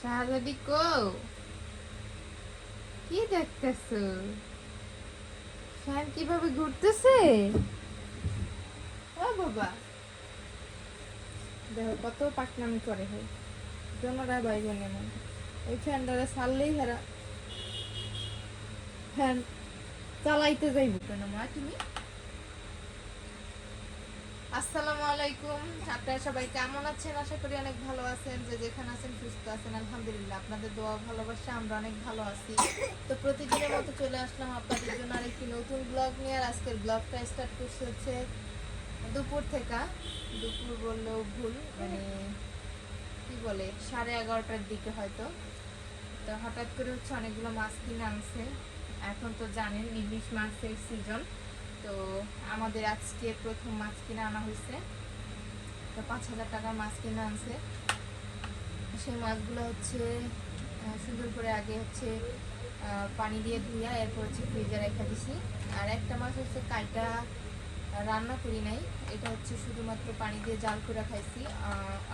শাহজাদি কো দেখতেছ? ফ্যান কীভাবে ঘুরতেছে? ও বাবা। দেখো, কত পাকনামি করে হয় জনরা বাইবেন এমন ওই ফ্যানটারে ছাড়লেই হেরা। ফ্যান চালাইতে যাইব কেন মা তুমি? আসসালামু আলাইকুম। আপনারা সবাই কেমন আছেন? আশা করি অনেক ভালো আছেন। যে যেখানে আছেন সুস্থ আছেন, আলহামদুলিল্লাহ। আপনাদের দোয়া ভালোবাসা, আমরা অনেক ভালো আছি। তো প্রতিদিনের মতো চলে আসলাম আপনাদের জন্য আরেকটি নতুন ব্লগ নিয়ে। আর আজকের ব্লগটা স্টার্ট করছে হচ্ছে দুপুর থেকে। দুপুর বললেও ভুল মানে কি বলে, সাড়ে এগারোটার দিকে হয়তো। তো হঠাৎ করে হচ্ছে অনেকগুলো মাছ কিনে আনছে। এখন তো জানেন, ইলিশ মাছের সিজন তো আমাদের আজকে প্রথম মাছ কিনে আনা হয়েছে। তো পাঁচ হাজার টাকার মাছ কিনে আনছে। সেই মাছগুলো হচ্ছে সুন্দর করে আগে হচ্ছে পানি দিয়ে ধুইয়া এরপর হচ্ছে ফ্রিজে রেখে দিছি। আর একটা মাছ হচ্ছে কাইটা রান্না করি নাই। এটা হচ্ছে শুধুমাত্র পানি দিয়ে জাল করে খাইছি।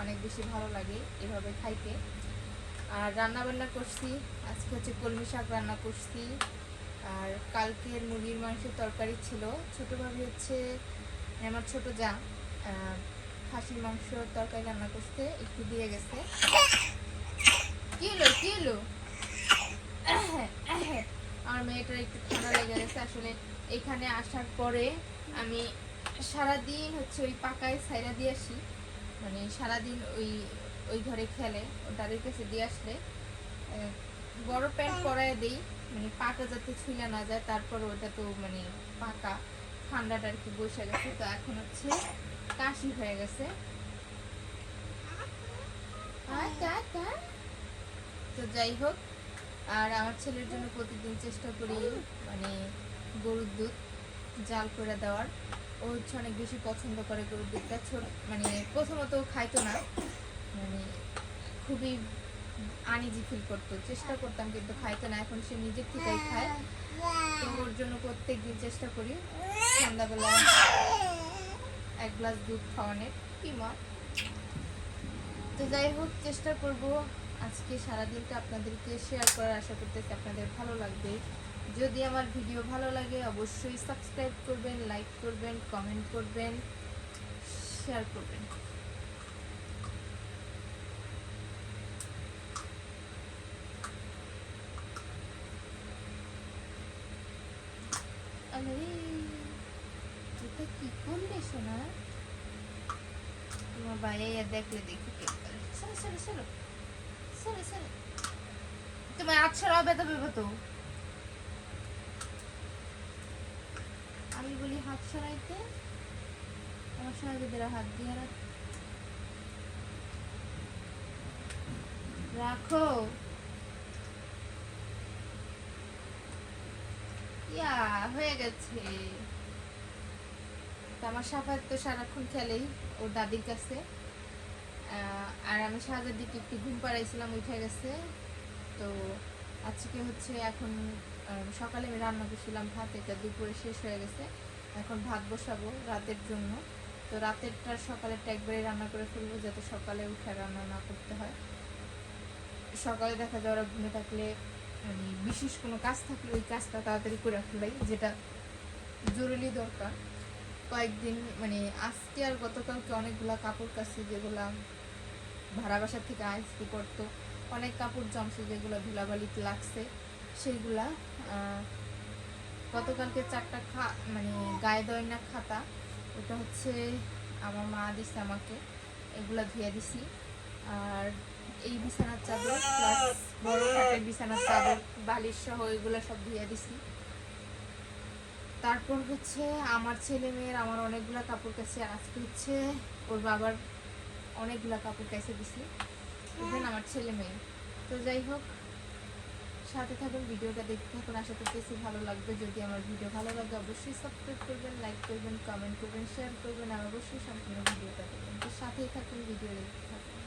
অনেক বেশি ভালো লাগে এভাবে খাইতে। আর রান্না বান্না করছি। আজকে হচ্ছে কলমি শাক রান্না করছি। আর কালকের মুরগির মাংসের তরকারি ছিল। ছোটো ভাবি হচ্ছে, আমার ছোট যা খাসির মাংস তরকারি রান্না করতে একটু দিয়ে গেছে। কি এলো কি এলো আমার মেয়েটার একটু ঠান্ডা লেগে গেছে। আসলে এখানে আসার পরে আমি সারাদিন হচ্ছে ওই পাকায় সাইরা দিয়ে আসি। মানে সারাদিন ওই ওই ঘরে খেলে ও তাদের কাছে দিয়ে আসলে। বড় প্যান্ট পরায় দেই মানে পাটা যাতে ছুঁলে না যায়, তারপর ওটা তো মানে পাকা, ঠান্ডাটা আর কি বসে গেছে, তো এখন হচ্ছে কাশি হয়ে গেছে। তো যাই হোক, আর আমার ছেলের জন্য প্রতিদিন চেষ্টা করি মানে গরুর দুধ জাল করে দেওয়ার ও হচ্ছে অনেক বেশি পছন্দ করে গরুর দুধটা, ছোট মানে প্রথমত খাইতো না মানে খুবই আনিজি ফিল করতো। চেষ্টা করতাম কিন্তু খাইতো না, এখন সে নিজের থেকেই খায়। তো ওর জন্য প্রত্যেক দিন চেষ্টা করি। সন্ধ্যাবেলা এক গ্লাস দুধ খাওয়ানোর। কি মা? তো যাই হোক, চেষ্টা করব আজকে সারাদিনটা আপনাদেরকে শেয়ার করার। আশা করতেছি আপনাদের ভালো লাগবে। যদি আমার ভিডিও ভালো লাগে, অবশ্যই সাবস্ক্রাইব করবেন লাইক করবেন কমেন্ট করবেন শেয়ার করবেন। আরে এটা কি করলে সোনা তোমার বাইরে দেখলে দেখি কে করে সরে সরে সরে সরে সরে তোমার হাত সরাও ব্যথা তো আমি বলি হাত সরাইতে আমার সহায়ীদের হাত দিয়ে রাখ আমার সাফাত তো সারাক্ষণ খেলেই ওর দাদির কাছে। আর আমি সাজার দিকে একটু ঘুম পাড়াইছিলাম, উঠে গেছে। তো আজকে হচ্ছে এখন সকালে আমি রান্না করছিলাম ভাত, এটা দুপুরে শেষ হয়ে গেছে। এখন ভাত বসাবো রাতের জন্য। তো রাতেরটা সকালেরটা একবারে রান্না করে ফেলব, যাতে সকালে উঠে রান্না না করতে হয়। সকালে দেখা যায় ওরা ঘুমে থাকলে মানে বিশেষ কোনো কাজ থাকলে ওই কাজটা তাড়াতাড়ি করে ফেলাই যেটা জরুরি দরকার। কয়েকদিন মানে আজকে আর গতকালকে অনেকগুলা কাপড় কাছে যেগুলা ভাড়া বাসা থেকে আসতে করতো অনেক কাপড় জমছে যেগুলো ধুলাবালিতে লাগছে, সেইগুলা গতকালকে চারটা খা মানে গায়ে দয়না খাতা, ওটা হচ্ছে আমার মা দিছে আমাকে, এগুলা ধুয়ে দিছি। আর এই বিছানার চাদর প্লাস বড় খাটের বিছানার চাদর, বালিশ সহ এগুলো সব ধুয়ে দিছি। তারপর হচ্ছে আমার ছেলে মেয়ের আমার অনেকগুলা কাপড় কাছে আজকে হচ্ছে ওর বাবার অনেকগুলা কাপড় কাছে দিছি ইভেন আমার ছেলে মেয়ে তো যাই হোক, সাথে থাকুন, ভিডিওটা দেখতে থাকুন, আশা করতেছি ভালো লাগবে। যদি আমার ভিডিও ভালো লাগে, অবশ্যই সাবস্ক্রাইব করবেন লাইক করবেন কমেন্ট করবেন শেয়ার করবেন, আর অবশ্যই সম্পূর্ণ ভিডিওটা দেখবেন। তো সাথেই থাকুন, ভিডিও দেখতে থাকুন।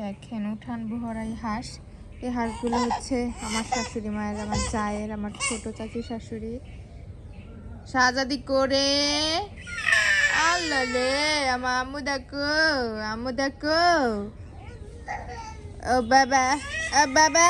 দেখেন, উঠান বহরাই হাঁস। এই হাঁসগুলো হচ্ছে আমার শাশুড়ি মায়ের, আমার চায়ের আমার ছোট চাচি শাশুড়ি। সাজাদি করে। আল্লাহ রে আমার আম্মু দেখো আম্মু দেখো। ও বাবা ও বাবা।